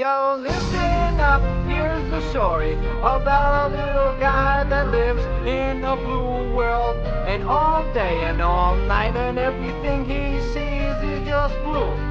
Yo, listen up, here's the story about a little guy that lives in a blue world. And all day and all night, and everything he sees is just blue.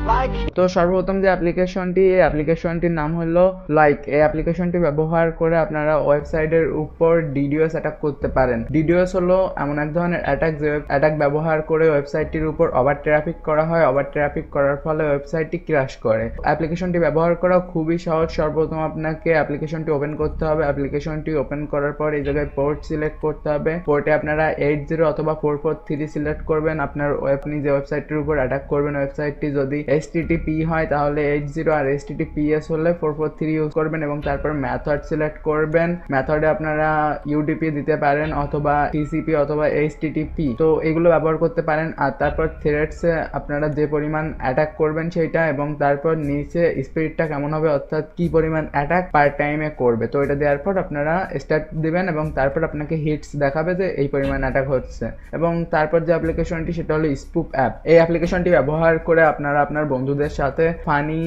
তো সর্বপ্রথম যে অ্যাপ্লিকেশনটি এই অ্যাপ্লিকেশনটির নাম হলো like এই অ্যাপ্লিকেশনটি ব্যবহার করে আপনারা ওয়েবসাইটের উপর ডিডিওস অ্যাটাক করতে পারেন। ডিডিওস হলো এমন এক ধরনের অ্যাটাক যে অ্যাটাক ব্যবহার করে ওয়েবসাইটটির উপর ওভার ট্রাফিক করা হয়। ওভার ট্রাফিক করার ফলে ওয়েবসাইটটি ক্র্যাশ করে। অ্যাপ্লিকেশনটি ব্যবহার করা খুবই সহজ। সর্বপ্রথম আপনাকে অ্যাপ্লিকেশনটি ওপেন করতে হবে। অ্যাপ্লিকেশনটি ওপেন করার পর এই জায়গায় পোর্ট সিলেক্ট করতে হবে। পোর্টে আপনারা এইট জিরো অথবা ফোর ফোর থ্রি সিলেক্ট করবেন। আপনার আপনি যে ওয়েবসাইটটির উপর অ্যাটাক করবেন, ওয়েবসাইটটি যদি এস পি হয়, তাহলে এইট জিরো আর এস পিএস হলে ফোর ফোর থ্রি ইউজ করবেন এবং তারপর মেথড সিলেক্ট করবেন। মেথডে আপনারা ইউডিপি দিতে পারেন অথবা টিসিপি অথবা এইচটিটিপি তো এগুলো ব্যবহার করতে পারেন আর তারপর থ্রেডসে আপনারা যে পরিমাণ অ্যাটাক করবেন সেইটা এবং তারপর নিচে স্পিডটা কেমন হবে অর্থাৎ কি পরিমাণ অ্যাটাক পার টাইমে করবে। তো এটা দেওয়ার পর আপনারা স্টার্ট দিবেন এবং তারপর আপনাকে হিটস দেখাবে যে এই পরিমাণ অ্যাটাক হচ্ছে। এবং তারপর যে অ্যাপ্লিকেশনটি সেটা হলো স্পুপ অ্যাপ এই অ্যাপ্লিকেশনটি ব্যবহার করে আপনারা আপনার বন্ধুদের সাথে ফানি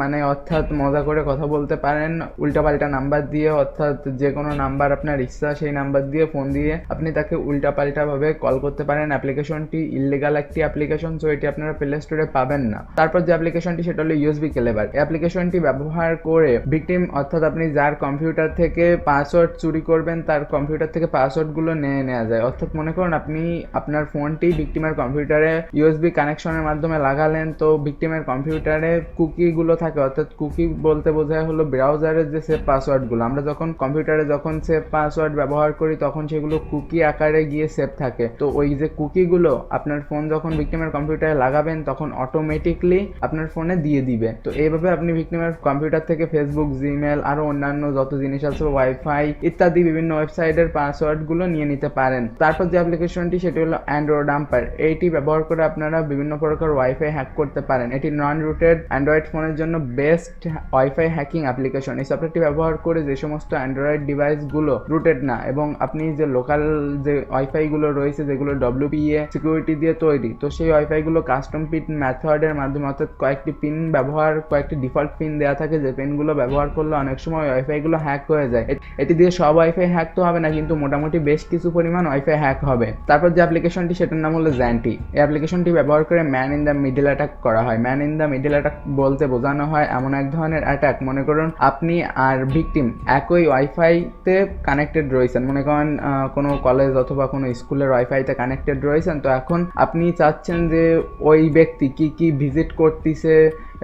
মানে অর্থাৎ মজা করে কথা বলতে পারেন, উল্টাপাল্টা নাম্বার দিয়ে, অর্থাৎ যে কোনো নাম্বার আপনার ইচ্ছা, সেই নাম্বার দিয়ে ফোন দিয়ে আপনি তাকে উল্টাপাল্টা ভাবে কল করতে পারেন। অ্যাপ্লিকেশনটি ইলিগাল একটি অ্যাপ্লিকেশন সো এটি আপনারা প্লে স্টোরে পাবেন না। তারপর যে অ্যাপ্লিকেশনটি সেটা হলো ইউএসবি কেলেবার অ্যাপ্লিকেশনটি ব্যবহার করে ভিকটিম অর্থাৎ আপনি যার কম্পিউটার থেকে পাসওয়ার্ড চুরি করবেন, তার কম্পিউটার থেকে পাসওয়ার্ডগুলো নিয়ে নেওয়া যায়। অর্থাৎ মনে করুন, আপনি আপনার ফোনটি ভিকটিমের কম্পিউটারে ইউএসবি কানেকশনের মাধ্যমে লাগালেন, তো ভিকটিমের কম্পিউটারে কুকিগুলো থাকে, অর্থাৎ কুকি বলতে বোঝায় হলো ব্রাউজারের যে সেভ পাসওয়ার্ডগুলো আমরা যখন কম্পিউটারে যখন সেভ পাসওয়ার্ড ব্যবহার করি, তখন সেগুলো কুকি আকারে গিয়ে সেভ থাকে। তো ওই যে কুকিগুলো আপনার ফোন যখন ভিকটিমের কম্পিউটারে লাগাবেন, তখন অটোমেটিকলি আপনার ফোনে দিয়ে দিবে। তো এইভাবে আপনি ভিকটিমের কম্পিউটার থেকে ফেসবুক জিমেল আরও অন্যান্য যত জিনিস আছে ওয়াইফাই ইত্যাদি বিভিন্ন ওয়েবসাইটের পাসওয়ার্ডগুলো নিয়ে নিতে পারেন। তারপর যে অ্যাপ্লিকেশনটি সেটি হলো অ্যান্ড্রয়েড ডাম্পার এইটি ব্যবহার করে আপনারা বিভিন্ন প্রকার ওয়াইফাই হ্যাক করতে পারেন। এটি নন রুটেড অ্যান্ড্রয়েড ফোনের জন্য বেস্ট ওয়াইফাই হ্যাকিং অ্যাপ্লিকেশন এই সফটওয়্যারটি ব্যবহার করে যে সমস্ত অ্যান্ড্রয়েড ডিভাইসগুলো রুটেড না এবং আপনি যে লোকাল যে ওয়াইফাইগুলো রয়েছে, যেগুলো ডব্লিউপিএ সিকিউরিটি দিয়ে তৈরি, তো সেই ওয়াইফাইগুলো কাস্টম পিন মেথডের মাধ্যমে অর্থাৎ কয়েকটি পিন ব্যবহার, কয়েকটি ডিফল্ট পিন দেওয়া থাকে, যে পিনগুলো ব্যবহার করলে অনেক সময় ওয়াইফাইগুলো হ্যাক হয়ে যায়। এটি দিয়ে সব ওয়াইফাই হ্যাক তো হবে না, কিন্তু মোটামুটি বেশ কিছু পরিমাণ ওয়াইফাই হ্যাক হবে। তারপর যে অ্যাপ্লিকেশনটি সেটার নাম হলো জ্যান্টি এই অ্যাপ্লিকেশনটি ব্যবহার করে man in the middle attack করা হয়। Man in the middle attack বলতে বোঝানো হয় এমন এক ধরনের অ্যাটাক মনে করুন আপনি আর ভিকটিম একই ওয়াইফাইতে কানেক্টেড রয়েছেন। মনে করেন কোনো কলেজ অথবা কোনো স্কুলের ওয়াইফাইতে কানেক্টেড রয়েছেন। তো এখন আপনি চাচ্ছেন যে ওই ব্যক্তি কি কি ভিজিট করতেছে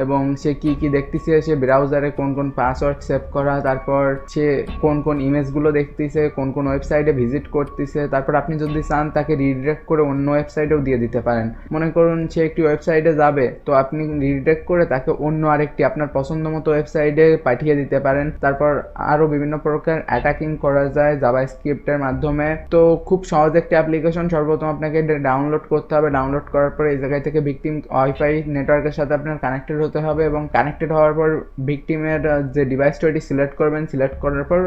এবং সে কি কি দেখতেছে, সে ব্রাউজারে কোন কোন পাসওয়ার্ড সেভ করা, তারপর সে কোন কোন ইমেজগুলো দেখতেছে, কোন কোন ওয়েবসাইটে ভিজিট করতেছে, তারপর আপনি যদি চান তাকে রিডিরেক্ট করে অন্য ওয়েবসাইটেও দিয়ে দিতে পারেন। মনে করুন সে একটি ওয়েবসাইটে যাবে, তো আপনি রিডিরেক্ট করে তাকে অন্য আরেকটি আপনার পছন্দ মতো ওয়েবসাইটে পাঠিয়ে দিতে পারেন। তারপর আরও বিভিন্ন প্রকার অ্যাটাকিং করা যায় জাভা স্ক্রিপ্টের মাধ্যমে। তো খুব সহজ একটি অ্যাপ্লিকেশন সর্বপ্রথম আপনাকে ডাউনলোড করতে হবে। ডাউনলোড করার পরে এই জায়গায় থেকে ভিকটিম ওয়াইফাই নেটওয়ার্কের সাথে আপনার কানেক্টেড হতে হবে এবং কানেক্টেড হওয়ার পর ভিকটিমের যে ডিভাইসটা ওইটি সিলেক্ট করবেন সিলেক্ট করার পর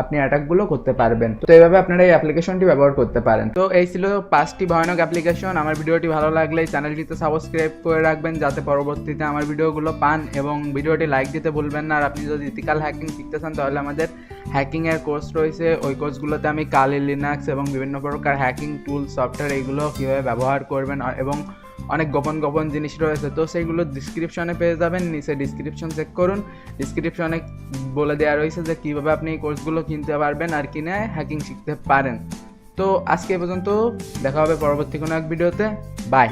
আপনি অ্যাটাকগুলো করতে পারবেন। তো এইভাবে আপনারা এই অ্যাপ্লিকেশনটি ব্যবহার করতে পারেন। তো এই ছিল পাঁচটি ভয়ানক অ্যাপ্লিকেশন আমার ভিডিওটি ভালো লাগলে চ্যানেলটিতে সাবস্ক্রাইব করে রাখবেন যাতে পরবর্তীতে আমার ভিডিওগুলো পান এবং ভিডিওটি লাইক দিতে ভুলবেন না। আর আপনি যদি ইথিক্যাল হ্যাকিং শিখতে চান, তাহলে আমাদের হ্যাকিং এর কোর্স রয়েছে। ওই কোর্সগুলোতে আমি কালি লিনাক্স এবং বিভিন্ন প্রকার হ্যাকিং টুল সফটওয়্যার এইগুলো কীভাবে ব্যবহার করবেন এবং অনেক গোপন গোপন জিনিস রয়েছে। তো সেইগুলো ডিসক্রিপশনে পেয়ে যাবেন, নিচে ডিসক্রিপশন চেক করুন। ডিসক্রিপশনে বলে দেওয়া রয়েছে যে কীভাবে আপনি এই কোর্সগুলো কিনতে পারবেন আর কিনে হ্যাকিং শিখতে পারেন। তো আজকে পর্যন্ত দেখা হবে পরবর্তী কোনো এক ভিডিওতে বাই